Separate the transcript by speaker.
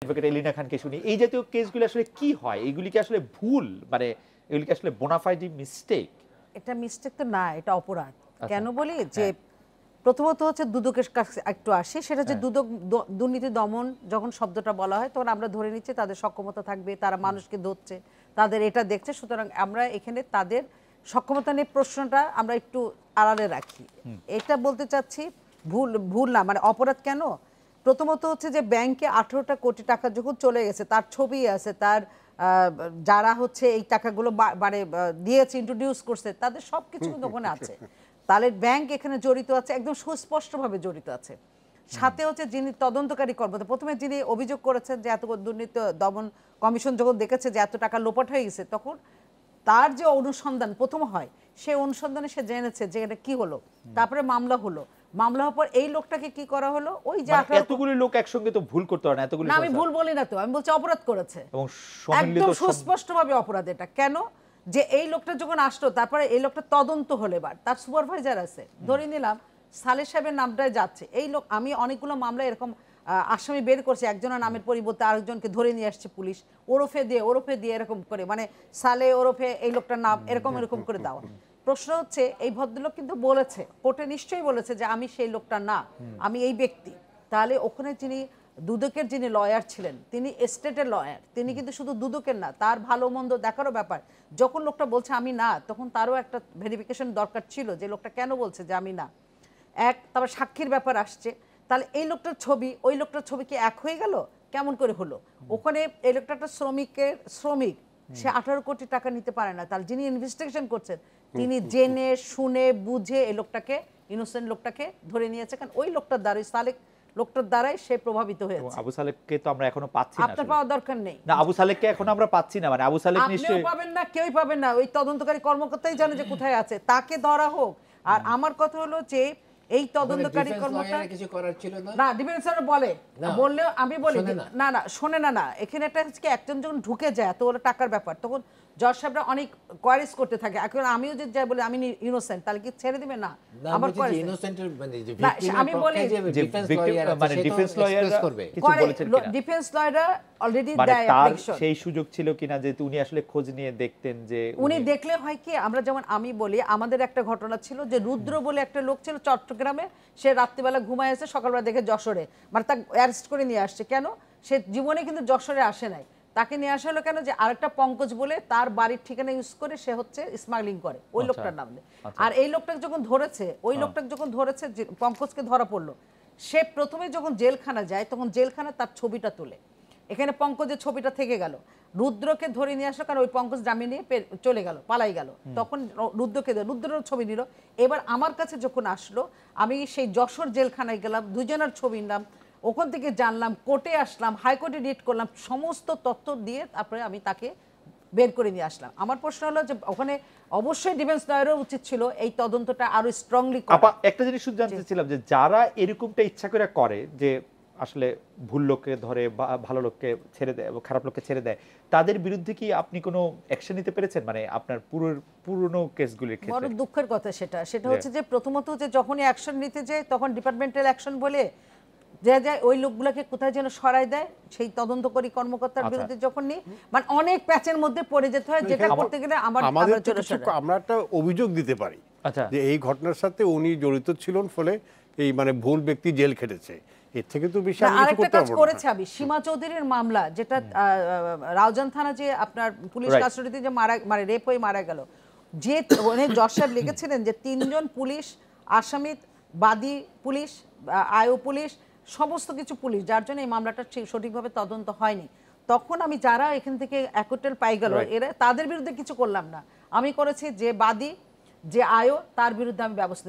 Speaker 1: Advocate এলিনা খানকে শুনি এই জাতীয় কেসগুলো আসলে কি হয়? এগুলি কি আসলে ভুল? মানে এগুলি কি আসলে বোনাফাইড মিস্টেক
Speaker 2: এটা মিস্টেক তো না এটা অপরাধ।
Speaker 1: আচ্ছা।
Speaker 2: কেন বলি? যে প্রথমত হচ্ছে দুদকের কাছে একটু আসি সেটা হচ্ছে
Speaker 1: হ্যাঁ।
Speaker 2: দুদক দুর্নীতি দমন যখন শব্দটা বলা হয় তখন আমরা ধরে নিচ্ছি তাদের সক্ষমতা থাকবে তারা মানুষকে ধরছে তাদের এটা দেখছে সুতরাং আমরা এখানে তাদের সক্ষমতা নিয়ে প্রশ্নটা আমরা একটু আড়ালে রাখি। এটা বলতে চাচ্ছি ভুল ভুল না মানে অপরাধ কেন? প্রথমত হচ্ছে যে ব্যাংকে আঠেরোটা কোটি টাকা যখন চলে গেছে, তার ছবি আছে, তার যারা হচ্ছে এই টাকাগুলো মানে দিয়েছে ইন্ট্রোডিউস করছে, তাদের সব কিছু কিন্তু ওখানে আছে। তাহলে ব্যাংক এখানে জড়িত আছে, একদম সুস্পষ্টভাবে জড়িত আছে। সাথে হচ্ছে যিনি তদন্তকারী কর্মকর্তা, প্রথমে যিনি অভিযোগ করেছেন যে এত দুর্নীতি দমন কমিশন যখন দেখেছে যে এত টাকা লোপাট হয়ে গেছে, তখন তার যে অনুসন্ধান প্রথম হয় সেই অনুসন্ধানে সে জেনেছে যে এটা কি হলো। তারপরে মামলা হলো। মামলা হওয়ার পর এই লোকটাকে কি করা হলো? ওই যে
Speaker 1: মানে এতগুলি লোক একসঙ্গে তো ভুল করতে পারে না এতগুলি
Speaker 2: না আমি ভুল বলি না তো আমি বলছি অপরাধ করেছে।
Speaker 1: এবং
Speaker 2: একদম
Speaker 1: সব-
Speaker 2: সুস্পষ্টভাবে অপরাধ এটা। কেন? যে এই লোকটা যখন আসলো তারপরে এই লোকটা তদন্ত হলে এবার। তার সুপারভাইজার আছে। ধরে নিলাম সালে সাহেবের নামটাই যাচ্ছে। এই লোক আমি অনেকগুলো মামলা এরকম আসামি বের করছে একজনের নামের পরিবর্তে আরেকজনকে ধরে নিয়ে আসছে পুলিশ। ওরফে দিয়ে ওরফে দিয়ে এরকম করে মানে সালে ওরফে এই লোকটার নাম এরকম এরকম করে দাও প্রশ্ন হচ্ছে এই ভদ্রলোক কিন্তু বলেছে কোর্টে নিশ্চয়ই বলেছে যে আমি সেই লোকটা না আমি এই ব্যক্তি। তাহলে ওখানে যিনি দুদকের যিনি লয়ার ছিলেন তিনি এস্টেটের লয়ার তিনি কিন্তু শুধু দুদকের না তার ভালো মন্দ দেখারও ব্যাপার। যখন লোকটা বলছে আমি না তখন তারও একটা ভেরিফিকেশন দরকার ছিল যে লোকটা কেন বলছে যে আমি না। এক তারপর সাক্ষীর ব্যাপার আসছে তাহলে এই লোকটার ছবি ওই লোকটার ছবি কি এক হয়ে গেল? কেমন করে হলো? ওখানে এই লোকটা একটা শ্রমিকের শ্রমিক সে আঠারো কোটি টাকা নিতে পারে না। তাহলে যিনি ইনভেস্টিগেশন করছেন তিনি জেনে শুনে বুঝে এই লোকটাকে ইনোসেন্ট লোকটাকে ধরে নিয়েছে। কারণ ওই লোকটার দ্বারাই সালেক লোকটার দ্বারাই সে প্রভাবিত হয়েছে।
Speaker 1: আবু সালেককে তো আমরা এখনও পাচ্ছি না
Speaker 2: আপনার
Speaker 1: আসলে।
Speaker 2: পাওয়া দরকার নেই।
Speaker 1: না আবু সালেককে এখন আমরা পাচ্ছি না। মানে আবু সালেক নিশ্চয়ই
Speaker 2: পাবেন না কেউই পাবেন না। ওই তদন্তকারী কর্মকর্তাই জানে যে কোথায় আছে। তাকে ধরা হোক। আর আমার কথা হলো যে এই তদন্তকারী কর্মকর্তা
Speaker 3: কিছু করার ছিল না?
Speaker 2: না ডিফেন্সার বলে। বললেও আমি বলি
Speaker 3: না।
Speaker 2: না শোনে না না। এখানে একটা হচ্ছে একজন যখন ঢুকে যায় তো ওরা টাকার ব্যাপার তখন জজ সাহেবরা অনেক কোয়ারিজ করতে থাকে। এখন আমিও যদি যাই বলি আমি ইনোসেন্ট তাহলে কি ছেড়ে দিবে না আমার queries
Speaker 3: মানে
Speaker 2: আমি বলি
Speaker 3: lawyer আছে,
Speaker 1: মানে
Speaker 3: সে তো
Speaker 1: defense lawyer
Speaker 3: express
Speaker 1: রা
Speaker 3: করবে।
Speaker 1: কিছু বলেছেন
Speaker 2: ডিফেন্স লয়াররা অলরেডি
Speaker 1: মানে তার সেই সুযোগ ছিল কিনা যে উনি আসলে খোঁজ নিয়ে দেখতেন যে
Speaker 2: উনি দেখলে হয় কি আমরা যেমন আমি বলি আমাদের একটা ঘটনা ছিল যে রুদ্র বলে একটা লোক ছিল চট্টগ্রামে সে রাত্রিবেলা ঘুমায় আছে সকালবেলা দেখে যশোরে মানে তাকে অ্যারেস্ট করে নিয়ে আসছে। কেন? সে জীবনে কিন্তু যশোরে আসে নাই। তাকে নিয়ে আসা হলো কেন? যে আরেকটা পঙ্কজ বলে তার বাড়ির ঠিকানা ইউজ করে সে হচ্ছে স্মাগলিং করে। ওই
Speaker 1: আচ্ছা।
Speaker 2: লোকটার নাম দিয়ে। আর এই লোকটাকে যখন ধরেছে ওই লোকটাকে যখন ধরেছে পঙ্কজকে ধরা পড়ল সে প্রথমে যখন জেলখানা যায় তখন জেলখানা তার ছবিটা তোলে। এখানে পঙ্কজের ছবিটা থেকে গেল। রুদ্রকে ধরে নিয়ে আসলো কারণ ওই পঙ্কজ জামিন নিয়ে চলে গেল পালাই গেল। তখন রুদ্রকে রুদ্রের ছবি নিল। এবার আমার কাছে যখন আসলো আমি সেই যশোর জেলখানায় গেলাম দুজনের ছবি নিলাম ওখান থেকে জানলাম কোর্টে আসলাম হাইকোর্টে রিট করলাম সমস্ত তথ্য দিয়ে তারপরে আমি তাকে বের করে নিয়ে আসলাম। আমার প্রশ্ন হলো যে ওখানে অবশ্যই ডিফেন্স লয়ারও উচিত ছিল এই তদন্তটা আরও স্ট্রংলি
Speaker 1: একটা জিনিস শুধু জানতে চাচ্ছিলাম যে যারা এরকমটা ইচ্ছা করে করে যে আসলে ভুল লোককে ধরে বা ভালো লোককে ছেড়ে দেয় বা খারাপ লোককে ছেড়ে দেয় তাদের বিরুদ্ধে কি আপনি কোনো অ্যাকশন নিতে পেরেছেন? মানে আপনার পুরো পুরনো কেসগুলির ক্ষেত্রে।
Speaker 2: বড় দুঃখের কথা সেটা। সেটা হচ্ছে যে প্রথমত যে যখনই অ্যাকশন নিতে যায় তখন ডিপার্টমেন্টাল অ্যাকশন বলে যে যায় ওই লোকগুলোকে কোথায় যেন সরাই দেয় সেই তদন্তকারী কর্মকর্তার
Speaker 1: আচ্ছা।
Speaker 2: বিরুদ্ধে যখন নি মানে অনেক প্যাচের মধ্যে পড়ে যেতে হয় যেটা করতে গেলে আমার
Speaker 4: আমাদের
Speaker 2: আমরা
Speaker 4: একটা অভিযোগ দিতে পারি
Speaker 1: আচ্ছা।
Speaker 4: যে এই ঘটনার সাথে উনি জড়িত ছিলেন ফলে এই মানে ভুল ব্যক্তি জেল খেটেছে। এর থেকে তো বেশি আমি কিছু করতে
Speaker 2: কাজ করেছে আমি সীমা চৌধুরীর মামলা যেটা রাউজান থানা যে আপনার পুলিশ কাস্টডিতে যে মারা মানে রেপ হয়ে মারা গেল যে মানে জজ সাহেব লিখেছিলেন যে তিনজন পুলিশ আসামি বাদী পুলিশ আয়ো পুলিশ সমস্ত কিছু পুলিশ যার জন্য এই মামলাটা ঠিক- সঠিকভাবে তদন্ত হয়নি। তখন আমি যারা এখান থেকে অ্যাকোটেল পাই গেল এরা তাদের বিরুদ্ধে কিছু করলাম না। আমি করেছি যে বাদী যে আয়ো তার বিরুদ্ধে আমি ব্যবস্থা।